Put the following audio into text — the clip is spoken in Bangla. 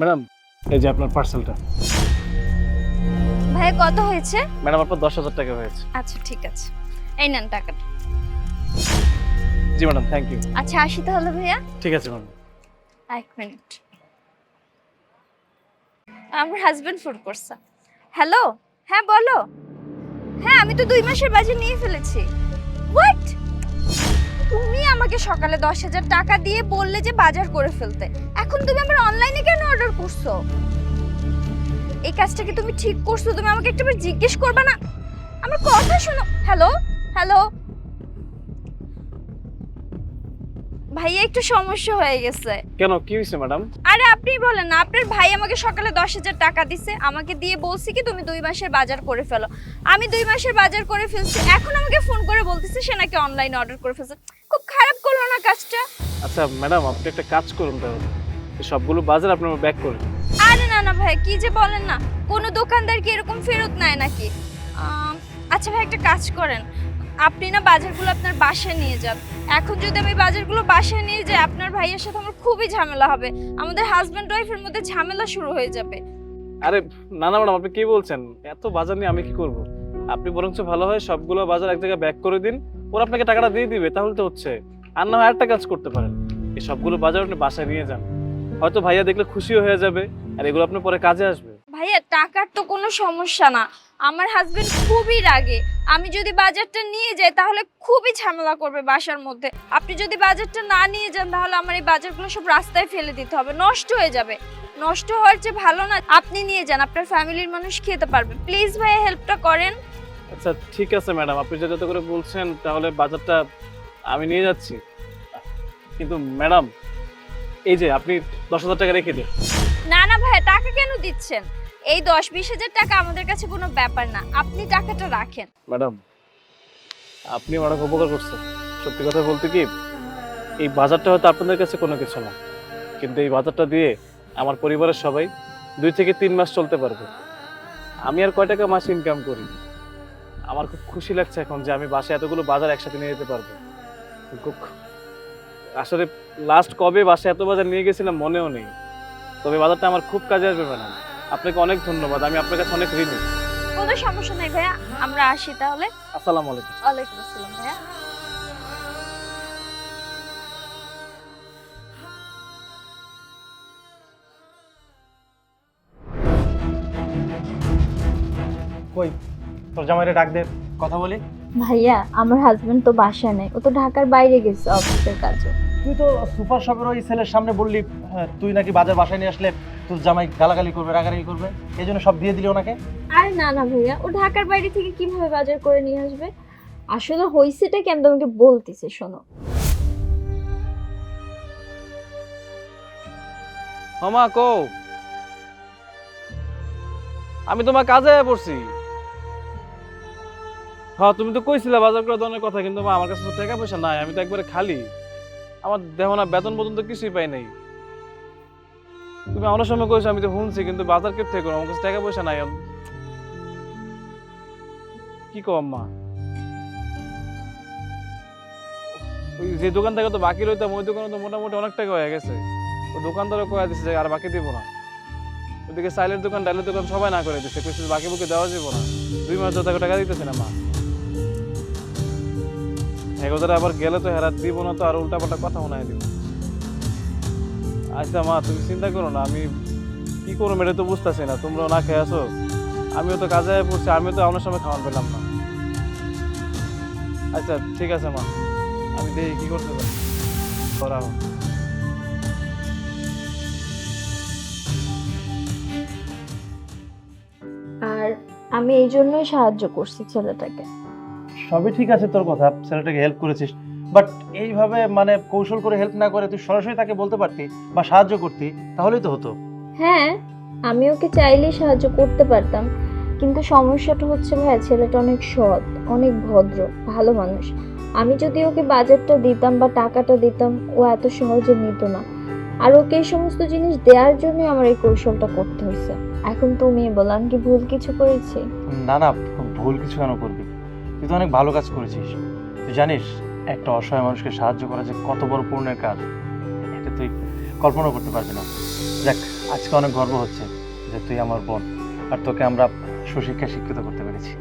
ম্যাডাম এই যে আপনার পার্সেলটা। ভাই কত হয়েছে? ম্যাডাম আপনার দশ হাজার টাকা হয়েছে। আচ্ছা ঠিক আছে। এই নেন টাকাটা। জি ম্যাডাম থ্যাংক ইউ আচ্ছা আসি তাহলে ভাইয়া। ঠিক আছে ম্যাডাম। এক মিনিট। আমার হাজবেন্ড ফোন করছে। হ্যালো হ্যাঁ বলো। হ্যাঁ আমি তো দুই মাসের বাজে নিয়ে ফেলেছি। হোয়াট আমাকে সকালে দশ হাজার টাকা দিয়ে বললে যে বাজার করে ফেলতে। এখন তুমি আমার অনলাইনে কেন অর্ডার করছ? এই কাজটা কি তুমি ঠিক করছ? তুমি আমাকে একটাবার জিজ্ঞেস করবে না? আমার কথা শোনো। হ্যালো হ্যালো ভাইয়া একটু সমস্যা হয়ে গেছে। কেন? কি হয়েছে ম্যাডাম? আরে আপনি বলেন না আপনার ভাই আমাকে সকালে দশ হাজার টাকা দিছে আমাকে দিয়ে বলছি কি তুমি দুই মাসের বাজার করে ফেলো। আমি দুই মাসের বাজার করে ফেলছি এখন আমাকে ফোন করে বলতেছে সে নাকি অনলাইনে অর্ডার করে ফেলছে। খুব খারাপ করল না কাজটা? আচ্ছা ম্যাডাম আপনি একটা কাজ করুন তাহলে। সবগুলো বাজার আপনি ব্যাক করুন। আরে না না ভাই কি যে বলেন না কোনো দোকানদার কি এরকম ফেরত নেয় নাকি? আচ্ছা ভাই একটা কাজ করেন। আপনি না বাজারগুলো আপনার বাসায় নিয়ে যান। এখন যদি আমি বাজারগুলো বাসায় নিয়ে যাই, আপনার ভাইয়ের সাথে আমার খুবই ঝামেলা হবে। আমাদের হাজব্যান্ড ওয়াইফের মধ্যে ঝামেলা শুরু হয়ে যাবে। আরে, না না, ম্যাডাম, আপনি কি বলছেন? এত বাজার নিয়ে আমি কি করব? আপনি বরঞ্চ ভালো হয় সবগুলো বাজার এক জায়গায় ব্যাক করে দিন। ওরা আপনাকে টাকাটা দিয়ে দিবে, তাহলে তো হচ্ছে। আর না হয় একটা কাজ করতে পারেন। এই সবগুলো বাজার আপনি বাসায় নিয়ে যান। হয়তো ভাইয়া দেখলে খুশিও হয়ে যাবে, আর এগুলো আপনার পরে কাজে আসবে। ভাইয়া টাকার তো কোনো সমস্যা না। আমার হাজবেন্ড খুবই রাগে। আমি যদি বাজারটা নিয়ে যাই তাহলে খুবই ঝামেলা করবে বাসার মধ্যে। আপনি যদি বাজারটা না নিয়ে যান তাহলে আমার এই বাজারগুলো সব রাস্তায় ফেলে দিতে হবে। নষ্ট হয়ে যাবে। নষ্ট হওয়ার চেয়ে ভালো না আপনি নিয়ে যান। আপনার ফ্যামিলির মানুষ খেতে পারবে। প্লিজ ভাইয়া হেল্পটা করেন। আচ্ছা ঠিক আছে ম্যাডাম আপনি যে যত করে বলছেন তাহলে বাজারটা আমি নিয়ে যাচ্ছি। কিন্তু ম্যাডাম এই যে আপনি দশ হাজার টাকা রেখে দিন। না না ভাইয়া টাকা কেন দিচ্ছেন? এই দশ বিশ হাজার টাকা আমাদের কাছে কোনো ব্যাপার না। আপনি টাকাটা রাখেন। ম্যাডাম, আপনি অনেক উপকার করছেন। সত্যি কথা বলতে কি, এই বাজারটা হয়তো আপনাদের কাছে কোনো কিছু না। কিন্তু এই বাজারটা দিয়ে আমার পরিবারের সবাই দুই থেকে তিন মাস চলতে পারবে। আমি আর কয় টাকা মাস ইনকাম করি? আমার খুব খুশি লাগছে এখন যে আমি বাসায় এতগুলো বাজার একসাথে নিয়ে যেতে পারব। খুব আসলে লাস্ট কবে বাসায় এত বাজার নিয়ে গেছিলাম মনেও নেই। তবে বাজারটা আমার খুব কাজে আসবে, ম্যাডাম। আপনাকে অনেক ধন্যবাদ আমি আপনার কাছে অনেক ঋণী। কোনো সমস্যা নেই ভাইয়া আমরা আসি তাহলে। আসসালামু আলাইকুম। ওয়ালাইকুম আসসালাম ভাইয়া। কই তোর জামাইরে ডাক দে কথা বলি। ভাইয়া আমার হাজবেন্ড তো বাসায় নেই ও তো ঢাকার বাইরে গেছে অফিসের কাজে। তুই তো সুপার শপের ওই ছেলের সামনে বললি তুই নাকি বাজার বাসায় নিয়ে আসলে তোর জামাই গালাগালি করবে রাগারাগি করবে এই জন্য সব দিয়ে দিলি ওনাকে? আরে না না ভাইয়া ও ঢাকার বাইরে থেকে কীভাবে বাজার করে নিয়ে আসবে? আসলে হইছেটা কেন তোমাকে বলতেছে শোনো। মামা কো আমি তোমার কাজে পড়ছি। হ্যাঁ তুমি তো কইছিলা বাজার করে ধরনের কথা কিন্তু মা, আমার কাছে তো টাকা পয়সা নাই আমি তো একবারে খালি। আমার দেহ না বেতন পর্যন্ত কিছুই পাই নাই। তুমি আমার সময় কইছো আমি তো শুনছি, কিন্তু বাজার কেটে করো আমার কাছে টাকা পয়সা নাই। কি কম মা ওই যে দোকান থেকে তো বাকি রইতাম, ওই দোকানে তো মোটামুটি অনেক টাকা হয়ে গেছে। ও দোকানদারও কয়ে দিচ্ছে যে আর বাকি দিব না। ওদিকে সাইলের দোকান, ডালের দোকান সবাই না করে দিচ্ছে কিছু বাকি বুকি দেওয়া যাবে না। দুই মাস যত টাকা দিতেছে না মা। এগোদারে আবার গেলে তো হেরাত দিব না তো আর উল্টা পাল্টা কথা মনে দিব। আচ্ছা মা তুমি চিন্তা করো না আমি কি করো এটা তো বুঝতেছি না তোমরাও না খেয়ে আসো আমিও তো কাজে পড়ছি আমিও তো অনেক সময় খাওয়ান পেলাম না। আচ্ছা ঠিক আছে মা আমি দেখি কি করতে পারি। করাবো আর আমি এই জন্যই সাহায্য করছি ছেলেটাকে। সবই ঠিক আছে তোর কথা ছেলেটাকে হেল্প করেছিস। বাট এইভাবে মানে কৌশল করে হেল্প না করে তুই সরাসরি তাকে বলতে পারতি বা সাহায্য করতি তাহলেই তো হতো। হ্যাঁ আমি ওকে চাইলেই সাহায্য করতে পারতাম। কিন্তু সমস্যাটা হচ্ছে ভাইয়া ছেলেটা অনেক সৎ অনেক ভদ্র ভালো মানুষ। আমি যদি ওকে বাজারটা দিতাম বা টাকাটা দিতাম ও এত সহজে নিত না। আর ওকে এই সমস্ত জিনিস দেওয়ার জন্য আমার এই কৌশলটা করতে হয়েছে। এখন তুমি বলো আমি কি ভুল কিছু করেছি? না না ভুল কিছু কেন করবি? তুই তো অনেক ভালো কাজ করেছিস। তুই জানিস একটা অসহায় মানুষকে সাহায্য করা যে কত বড় পূর্ণের কাজ, এটা তুই কল্পনা করতে পারবি না। দেখ আজকে অনেক গর্ব হচ্ছে যে তুই আমার বোন আর তোকে আমরা সুশিক্ষায় শিক্ষিত করতে পেরেছি।